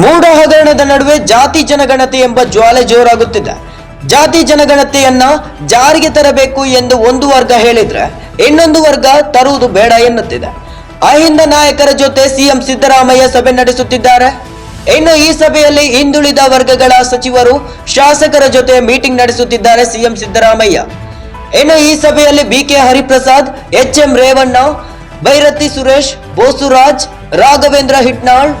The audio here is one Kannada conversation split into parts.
ಮೂಢ ಹಗರಣದ ನಡುವೆ ಜಾತಿ ಜನಗಣತಿ ಎಂಬ ಜ್ವಾಲೆ ಜೋರಾಗುತ್ತಿದೆ. ಜಾತಿ ಜನಗಣತಿಯನ್ನ ಜಾರಿಗೆ ತರಬೇಕು ಎಂದು ಒಂದು ವರ್ಗ ಹೇಳಿದ್ರೆ, ಇನ್ನೊಂದು ವರ್ಗ ತರುವುದು ಬೇಡ ಎನ್ನುತ್ತಿದೆ. ಅಹಿಂದ ನಾಯಕರ ಜೊತೆ ಸಿಎಂ ಸಿದ್ದರಾಮಯ್ಯ ಸಭೆ ನಡೆಸುತ್ತಿದ್ದಾರೆ. ಇನ್ನು ಈ ಸಭೆಯಲ್ಲಿ ಹಿಂದುಳಿದ ವರ್ಗಗಳ ಸಚಿವರು ಶಾಸಕರ ಜೊತೆ ಮೀಟಿಂಗ್ ನಡೆಸುತ್ತಿದ್ದಾರೆ ಸಿಎಂ ಸಿದ್ದರಾಮಯ್ಯ. ಇನ್ನು ಈ ಸಭೆಯಲ್ಲಿ BK Hariprasad H M Revanna Byrathi Suresh, Bosuraj, Raghavendra Hitnal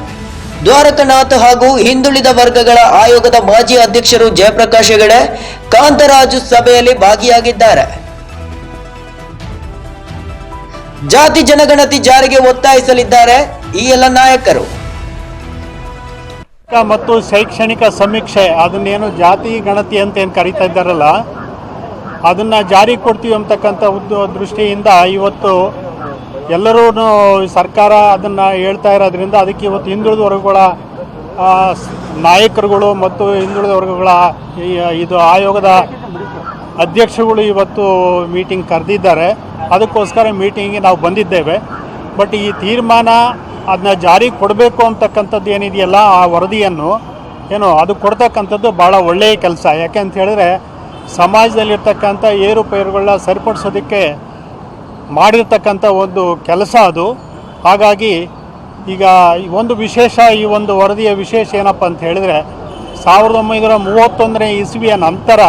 Dwarakanath ಹಾಗೂ ಹಿಂದುಳಿದ ವರ್ಗಗಳ ಆಯೋಗದ ಮಾಜಿ ಅಧ್ಯಕ್ಷರು ಜಯಪ್ರಕಾಶ್ ಹೆಗಡೆ ಕಾಂತರಾಜು ಸಭೆಯಲ್ಲಿ ಭಾಗಿಯಾಗಿದ್ದಾರೆ. ಜಾತಿ ಜನಗಣತಿ ಜಾರಿಗೆ ಒತ್ತಾಯಿಸಲಿದ್ದಾರೆ ಈ ಎಲ್ಲ ನಾಯಕರು. ಮತ್ತು ಶೈಕ್ಷಣಿಕ ಸಮೀಕ್ಷೆ, ಅದನ್ನೇನು ಜಾತಿ ಗಣತಿ ಅಂತ ಏನು ಕರಿತಾ ಇದ್ದಾರಲ್ಲ, ಅದನ್ನು ಜಾರಿ ಕೊಡ್ತೀವಿ ಅಂತಕ್ಕಂಥ ದೃಷ್ಟಿಯಿಂದ ಇವತ್ತು ಎಲ್ಲರೂ ಸರ್ಕಾರ ಅದನ್ನು ಹೇಳ್ತಾ ಇರೋದ್ರಿಂದ ಅದಕ್ಕೆ ಇವತ್ತು ಹಿಂದುಳಿದ ವರ್ಗಗಳ ನಾಯಕರುಗಳು ಮತ್ತು ಹಿಂದುಳಿದ ವರ್ಗಗಳ ಇದು ಆಯೋಗದ ಅಧ್ಯಕ್ಷಗಳು ಇವತ್ತು ಮೀಟಿಂಗ್ ಕರೆದಿದ್ದಾರೆ. ಅದಕ್ಕೋಸ್ಕರ ಮೀಟಿಂಗ್ಗೆ ನಾವು ಬಂದಿದ್ದೇವೆ. ಬಟ್ ಈ ತೀರ್ಮಾನ ಅದನ್ನ ಜಾರಿಗೆ ಕೊಡಬೇಕು ಅಂತಕ್ಕಂಥದ್ದು ಏನಿದೆಯಲ್ಲ, ಆ ವರದಿಯನ್ನು ಏನು ಅದು ಕೊಡ್ತಕ್ಕಂಥದ್ದು ಭಾಳ ಒಳ್ಳೆಯ ಕೆಲಸ. ಯಾಕೆ ಅಂತ ಹೇಳಿದ್ರೆ, ಸಮಾಜದಲ್ಲಿರ್ತಕ್ಕಂಥ ಏರುಪೇರುಗಳನ್ನ ಸರಿಪಡಿಸೋದಕ್ಕೆ ಮಾಡಿರ್ತಕ್ಕಂಥ ಒಂದು ಕೆಲಸ ಅದು. ಹಾಗಾಗಿ ಈಗ ಒಂದು ವಿಶೇಷ ಈ ಒಂದು ವರದಿಯ ವಿಶೇಷ ಏನಪ್ಪ ಅಂತ ಹೇಳಿದರೆ, ಸಾವಿರದ ಒಂಬೈನೂರ ಮೂವತ್ತೊಂದನೇ ಇಸ್ವಿಯ ನಂತರ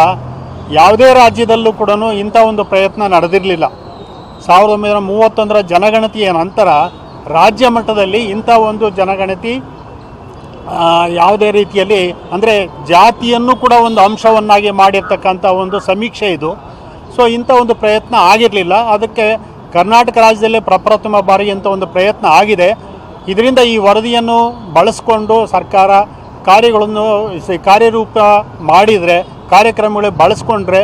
ಯಾವುದೇ ರಾಜ್ಯದಲ್ಲೂ ಕೂಡ ಇಂಥ ಒಂದು ಪ್ರಯತ್ನ ನಡೆದಿರಲಿಲ್ಲ. ಸಾವಿರದ ಒಂಬೈನೂರ ಮೂವತ್ತೊಂದರ ಜನಗಣತಿಯ ನಂತರ ರಾಜ್ಯ ಮಟ್ಟದಲ್ಲಿ ಇಂಥ ಒಂದು ಜನಗಣತಿ ಯಾವುದೇ ರೀತಿಯಲ್ಲಿ ಅಂದರೆ ಜಾತಿಯನ್ನು ಕೂಡ ಒಂದು ಅಂಶವನ್ನಾಗಿ ಮಾಡಿರ್ತಕ್ಕಂಥ ಒಂದು ಸಮೀಕ್ಷೆ ಇದು. ಸೊ ಇಂಥ ಒಂದು ಪ್ರಯತ್ನ ಆಗಿರಲಿಲ್ಲ. ಅದಕ್ಕೆ ಕರ್ನಾಟಕ ರಾಜ್ಯದಲ್ಲೇ ಪ್ರಪ್ರಥಮ ಬಾರಿ ಇಂಥ ಒಂದು ಪ್ರಯತ್ನ ಆಗಿದೆ. ಇದರಿಂದ ಈ ವರದಿಯನ್ನು ಬಳಸ್ಕೊಂಡು ಸರ್ಕಾರ ಕಾರ್ಯಗಳನ್ನು, ಕಾರ್ಯರೂಪ ಮಾಡಿದರೆ, ಕಾರ್ಯಕ್ರಮಗಳು ಬಳಸ್ಕೊಂಡ್ರೆ